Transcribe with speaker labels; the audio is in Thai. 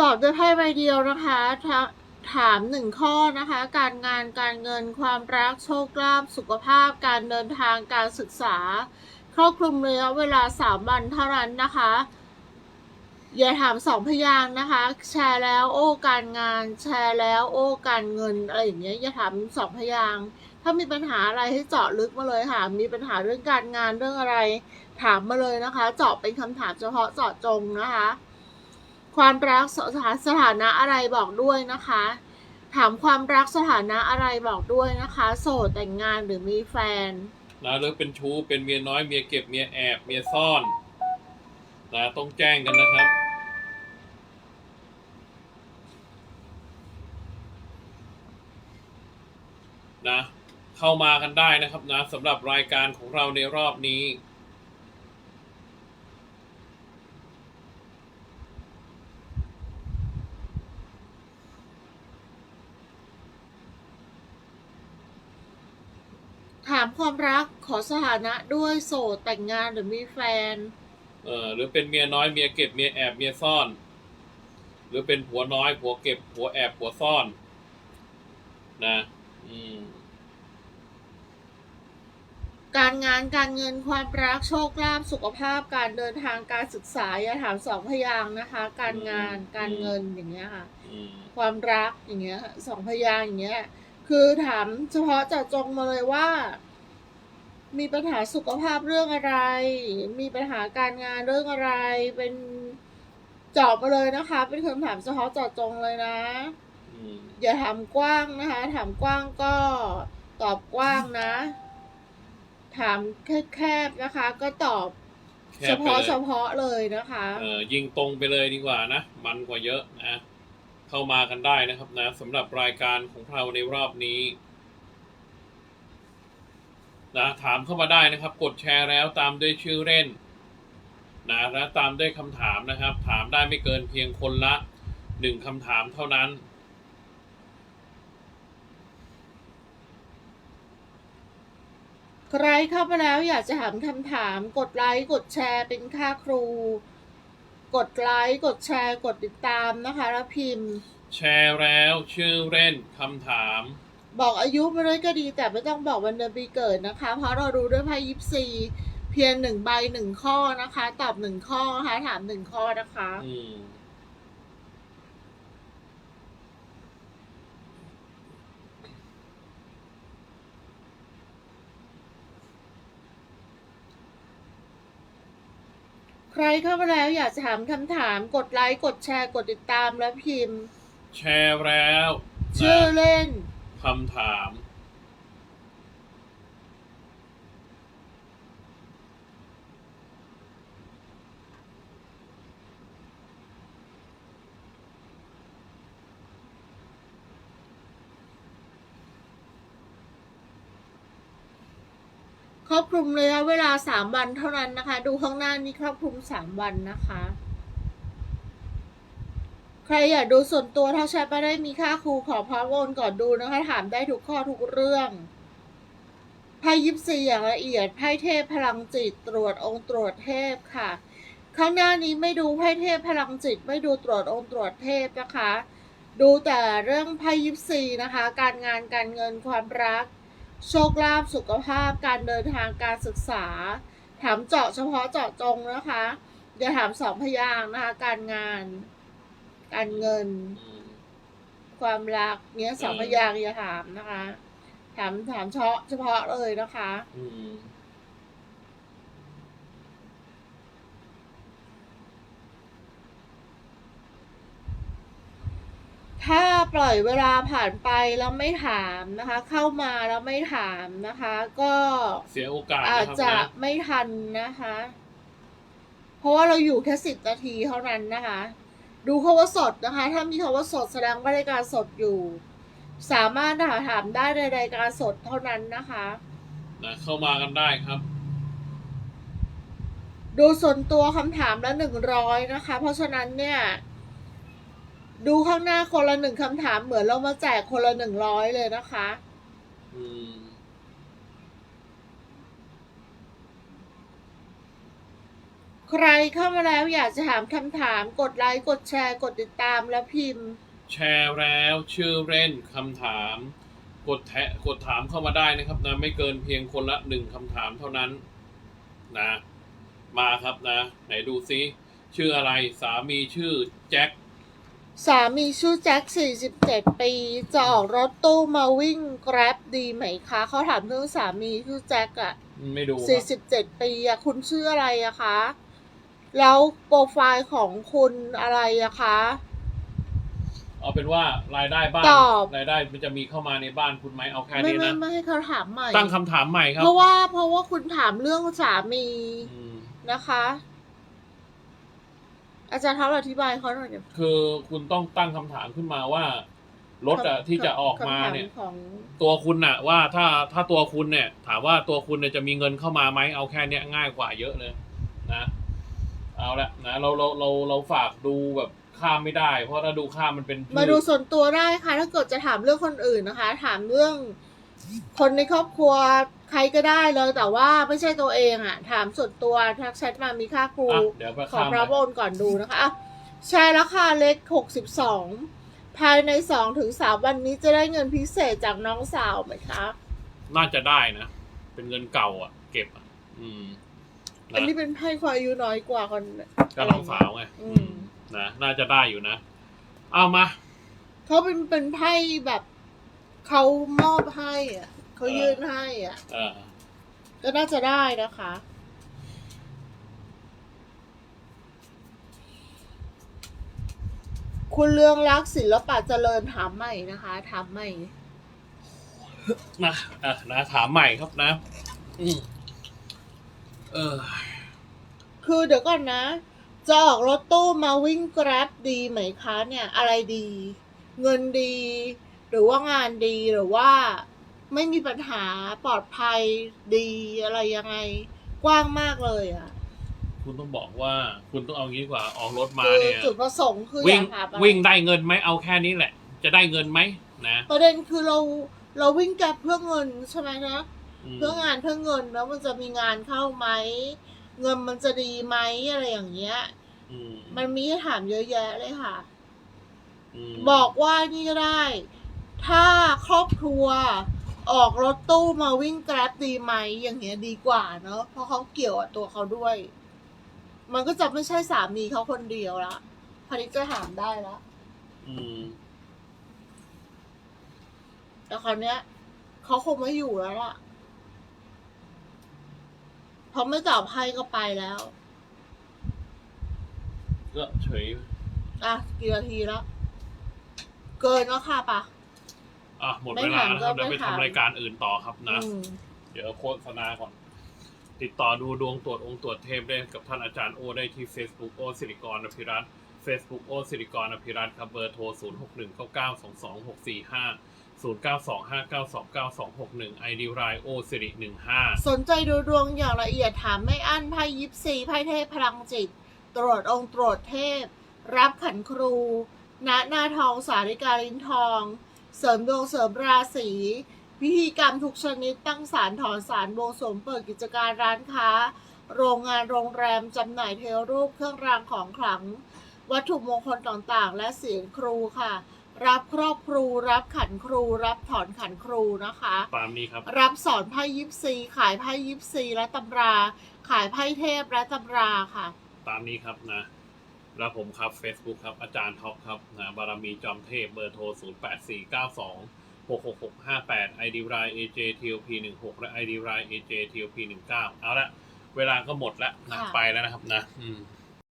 Speaker 1: ตอบด้วยไพ่ใบเดียวนะคะถามหนึ่งข้อนะคะ การงานการเงินความรักโชคลาภสุขภาพ การเดินทางการศึกษา ครอบคลุมระยะเวลาสามวันเท่านั้นนะคะ อย่าถามสองพยางนะคะ แชร์แล้วโอ้การงาน แชร์แล้วโอ้การเงินอะไรอย่างเงี้ยอย่าถามสองพยางถ้ามีปัญหาอะไรให้เจาะลึกมาเลยค่ะ มีปัญหาเรื่องการงานเรื่องอะไร ถามมาเลยนะคะ เจาะเป็นคำถามเฉพาะเจาะจงนะคะ ความรักสถาสถานะอะไรบอกด้วยนะคะ ถามความรักสถานะอะไรบอกด้วยนะคะ โสดแต่งงานหรือมีแฟน
Speaker 2: นะหรือเป็นชู้เป็นเมียน้อยเมียเก็บเมียแอบเมียซ่อนนะต้องแจ้งกันนะครับนะเข้ามากันได้นะครับนะสำหรับรายการของเราในรอบนี้
Speaker 1: ถามความรักขอสถานะด้วยโสดแต่งงานหรือมีแฟน
Speaker 2: เออหรือเป็นเมียน้อยเมียเก็บเมียแอบเมียซ่อน หรือเป็นผัวน้อยผัวเก็บผัวแอบผัวซ่อน นะ อืม
Speaker 1: การงานการเงินความรักโชคลาภสุขภาพการเดินทางการศึกษาอย่าถามสองพยางค์นะคะ การงาน
Speaker 2: อืม
Speaker 1: การเงินอย่างเงี้ยค่ะ
Speaker 2: อืม
Speaker 1: ความรักอย่างเงี้ยค่ะสองพยางค์อย่างเงี้ย คือถามเฉพาะเจาะจงมาเลยว่า มีปัญหาสุขภาพเรื่องอะไร มีปัญหาการงานเรื่องอะไร เป็นเจาะมาเลยนะคะ เป็นคำถามเฉพาะเจาะจงเลยนะ
Speaker 2: อืม
Speaker 1: อย่าถามกว้างนะคะ ถามกว้างก็ตอบกว้างนะ ถามแคบๆนะคะ ก็ตอบ
Speaker 2: แค
Speaker 1: เฉ
Speaker 2: บไป
Speaker 1: พาะ
Speaker 2: เลย
Speaker 1: เฉพาะเลยนะคะ
Speaker 2: เออยิงตรงไปเลยดีกว่านะ มันกว่าเยอะนะ เข้ามากันได้นะครับนะสำหรับรายการของเราในรอบนี้นะถามเข้ามาได้นะครับ กดแชร์แล้วตามด้วยชื่อเล่นนะและตามด้วยคำถามนะครับ ถามได้ไม่เกินเพียงคนละหนึ่งคำถามเท่านั้น
Speaker 1: ใครเข้ามาแล้วอยากจะถามคำถามกดไลค์กดแชร์เป็นค่าครู กดไลค์ กดแชร์ กดติดตามนะคะ แล้วพิมพ์
Speaker 2: แชร์แล้วชื่อเล่นคำถาม
Speaker 1: บอกอายุมาเลยก็ดี แต่ไม่ต้องบอกวันเดือนปีเกิดนะคะ เพราะเรารู้ด้วยไพ่ยิปซีเพียงหนึ่งใบหนึ่งข้อนะคะ ตอบหนึ่งข้อนะคะถามหนึ่งข้อนะคะ
Speaker 2: อืม
Speaker 1: รเข้ามาแล้วอยากจะถามคำถามกดไลค์กดแชร์กดติดตามแล้วพิมพ์
Speaker 2: แชร์แล้ว
Speaker 1: ชื่อ
Speaker 2: นะ
Speaker 1: เล่น
Speaker 2: คำถาม
Speaker 1: ครอบคลุมระยะเวลาสามวันเท่านั้นนะคะ ดูข้างหน้านี้ครอบคลุมสามวันนะคะ ใครอยากดูส่วนตัวถ้าใช้ไปได้มีค่าครูขอพร้อมโอนก่อนดูนะคะ ถามได้ทุกข้อทุกเรื่องไพ่ยิปซีอย่างละเอียดไพ่เทพพลังจิตตรวจองค์ตรวจเทพค่ะ ข้างหน้านี้ไม่ดูไพ่เทพพลังจิต ไม่ดูตรวจองค์ตรวจเทพนะคะ ดูแต่เรื่องไพ่ยิปซีนะคะ การงานการเงินความรัก โชคลาภสุขภาพการเดินทางการศึกษา ถามเจาะเฉพาะเจาะจงนะคะอย่าถามสองพยางนะคะ การงาน การเงิน ความรักเนี้ยสองพยางอย่าถามนะคะ ถามถามเฉพาะเฉพาะเลยนะคะ
Speaker 2: อืม
Speaker 1: ถ้าปล่อยเวลาผ่านไปแล้วไม่ถามนะคะ เข้ามาแล้วไม่ถามนะคะ ก็
Speaker 2: เสียโอกาส
Speaker 1: อาจ
Speaker 2: นะครับ
Speaker 1: จะ
Speaker 2: นะ
Speaker 1: ไม่ทันนะคะ เพราะว่าเราอยู่แค่สิบนาทีเท่านั้นนะคะ ดูคาว่าสดนะคะ ถ้ามีคาว่าสดแสดงว่ารายการสดอยู่ สามารถหาถามได้ในรายการสดเท่านั้นนะคะ
Speaker 2: นะเข้ามากันได้ครับ
Speaker 1: ดูส่วนตัวคำถามละหนึ่งร้อยนะคะ เพราะฉะนั้นเนี่ย ดูข้างหน้าคนละหนึ่งคำถามเหมือนเรามาแจกคนละหนึ่งร้อยเลยนะคะ
Speaker 2: อืม
Speaker 1: ใครเข้ามาแล้วอยากจะถามคำถามกดไลค์กดแชร์กดติดตามแล้วพิมพ์
Speaker 2: แชร์แล้วชื่อเล่นคำถาม กดแทะกดถามเข้ามาได้นะครับนะ ไม่เกินเพียงคนละหนึ่งคำถามเท่านั้น นะ มาครับนะ ไหนดูซิ ชื่ออะไรสามีชื่อแจ็ค
Speaker 1: สามีชื่อแจ็ค 47 ปี จะออกรถตู้มาวิ่ง Grab ดีไหมคะ เขาถามเรื่องสามีชื่อแจ็คอะ
Speaker 2: ไม่ดูครับ
Speaker 1: 47 ปีอะคุณชื่ออะไรอะคะ แล้วโปรไฟล์ของคุณอะไรอะคะ
Speaker 2: เอาเป็นว่ารายได้บ้าน
Speaker 1: ตอบ
Speaker 2: รายได้มันจะมีเข้ามาในบ้านคุณไหมเอาแค่
Speaker 1: ไม่
Speaker 2: นี้
Speaker 1: ไม่
Speaker 2: นะ
Speaker 1: ไม่ให้เขาถามใหม่
Speaker 2: ตั้งคำถามใหม่ครับ
Speaker 1: เพราะว่าเพราะว่าคุณถามเรื่องสามี
Speaker 2: อืม
Speaker 1: นะคะ อาจารย์ท็อปอธิบายเขาหน่อยเดี๋ยว
Speaker 2: คือคุณต้องตั้งคำถามขึ้นมาว่า รถอะที่จะออกมาเนี่ย
Speaker 1: คำถของ
Speaker 2: ตัวคุณน่ะ ว่าถ้าถ้าตัวคุณเนี่ย ถามว่าตัวคุณเนี่ยจะมีเงินเข้ามาไหมเอาแค่เนี้ยง่ายกว่าเยอะเลยนะเอาละนะเราเราเราเราฝากดูแบบข้ามไม่ได้ เพราะถ้าดูข้ามมันเป็นชื่อ
Speaker 1: มาดูส่วนตัวได้ค่ะ ถ้าเกิดจะถามเรื่องคนอื่นนะคะ ถามเรื่อง คนในครอบครัวใครก็ได้เลยแต่ว่าไม่ใช่ตัวเองอะถามส่วนตัวทักแชทมามีค่าครู
Speaker 2: อะเดี๋ยวไป
Speaker 1: ขอ
Speaker 2: ข้าม
Speaker 1: พระ
Speaker 2: ไป
Speaker 1: โอนก่อนดูนะคะอะแชร์ราคาเล็ก 62 ภายใน2ถึง3วันนี้จะได้เงินพิเศษจากน้องสาวไหมคะ
Speaker 2: น่าจะได้นะ เป็นเงินเก่าอะ เก็บอะ อืม
Speaker 1: อัน
Speaker 2: นะ
Speaker 1: นี้เป็นไพ่ความอายุน้อยกว่าคน
Speaker 2: ก็น้องสาวไง
Speaker 1: อื
Speaker 2: อื
Speaker 1: ม
Speaker 2: มนะน่าจะได้อยู่นะ เอามา
Speaker 1: เขาเป็นเป็นไพ่แบบ เขามอบให้อะเขายื่นให้อะ
Speaker 2: เออ
Speaker 1: ก็น่าจะได้นะคะ คุณเรืองรักศิลปะเจริญถามใหม่นะคะถามใหม่
Speaker 2: นะอะนะถามใหม่ครับนะ อืมเออ
Speaker 1: คือเดี๋ยวก่อนนะ จะออกรถตู้มาวิ่ง Grab ดีไหมคะเนี่ย อะไรดี เงินดี หรือว่างานดีหรือว่าไม่มีปัญหาปลอดภัยดีอะไรยังไง กว้างมากเลยอะ
Speaker 2: คุณต้องบอกว่าคุณต้องเอางี้ดีกว่าออกรถมา
Speaker 1: คือ
Speaker 2: เนี่ย
Speaker 1: จุดประสงค์คืออ
Speaker 2: วิ่ง
Speaker 1: ยากหาอะไร
Speaker 2: วิ่งได้เงินไหมเอาแค่นี้แหละ จะได้เงินไหมนะ
Speaker 1: ประเด็นคือเราเราวิ่งแกร็บเพื่อเงินใช่ไหมนะ
Speaker 2: อืม
Speaker 1: เพื่องานเพื่อเงินแล้วมันจะมีงานเข้าไหม เงินมันจะดีไหมอะไรอย่างเงี้ย
Speaker 2: อืม
Speaker 1: มันมีให้ถามเยอะแยะเลยค่ะ
Speaker 2: ม
Speaker 1: บอกว่านี่ก็ได้ ถ้าครอบครัวออกรถตู้มาวิ่งแกร็บดีไหมอย่างเงี้ยดีกว่าเนาะเพราะเขาเกี่ยวกับตัวเขาด้วย มันก็จะไม่ใช่สามีเขาคนเดียวละพอนี้จะถามได้ละ
Speaker 2: อืม
Speaker 1: แต่คราวเนี้ยเขาคงไม่อยู่แล้วล่ะเพราะไม่ตอบให้ก็ไปแล้ว
Speaker 2: ก็เฉย
Speaker 1: อะกี่นาทีแล้ว เกินแล้วค่ะปะ
Speaker 2: อะหมด
Speaker 1: ไม่
Speaker 2: เวลา
Speaker 1: ถาม
Speaker 2: นะครับ
Speaker 1: ก็
Speaker 2: เดี๋ยวไป
Speaker 1: ไม่ถาม
Speaker 2: ทำรายการอื่นต่อครับนะ
Speaker 1: อืม
Speaker 2: เดี๋ยวโฆษณาก่อน ติดต่อดูดวงตรวจองค์ตรวจเทพได้กับท่านอาจารย์โอได้ที่ Facebook โอสิริกรอภิรัตน์ Facebook โอสิริกรอภิรัตน์ครับเบอร์โทร 0 6 1 9 9 2 2 6 4 5 0 9 2 5 9 2 9 2 6 1 ID รายโอสิริ15
Speaker 1: สนใจดูดวงอย่างละเอียดถามไม่อั้นไพ่ยิปซีไพ่เทพพลังจิต ตรวจองค์ตรวจเทพ รับขันครูณหน้าทองสาริกาลินทอง เสริมดวงเสริมราศีพิธีกรรมทุกชนิดตั้งสารถอนสารบวงสรวงเปิดกิจการร้านค้า โรงงานโรงแรมจำหน่ายเทวรูปเครื่องรางของขลัง วัตถุมงคลต่างๆ และเสียงครูค่ะ รับครอบครู รับขันครู รับถอนขันครูนะคะ
Speaker 2: ตามนี้ครับ
Speaker 1: รับสอนไพ่ยิปซี ขายไพ่ยิปซีและตำรา ขายไพ่เทพและตำราค่ะ
Speaker 2: ตามนี้ครับนะ แล้วผมครับ Facebook ครับ อาจารย์ท็อปครับนะบารมีจอมเทพเบอร์โทร 0 8 4 9 2 6 6 6 5 8 ID ราย AJ TOP 1 6 และ ID ราย AJ TOP 1 9 เอาละเวลาก็หมดแล้วนะ
Speaker 1: ค่ะ
Speaker 2: ไปแล้วนะครับนะอืม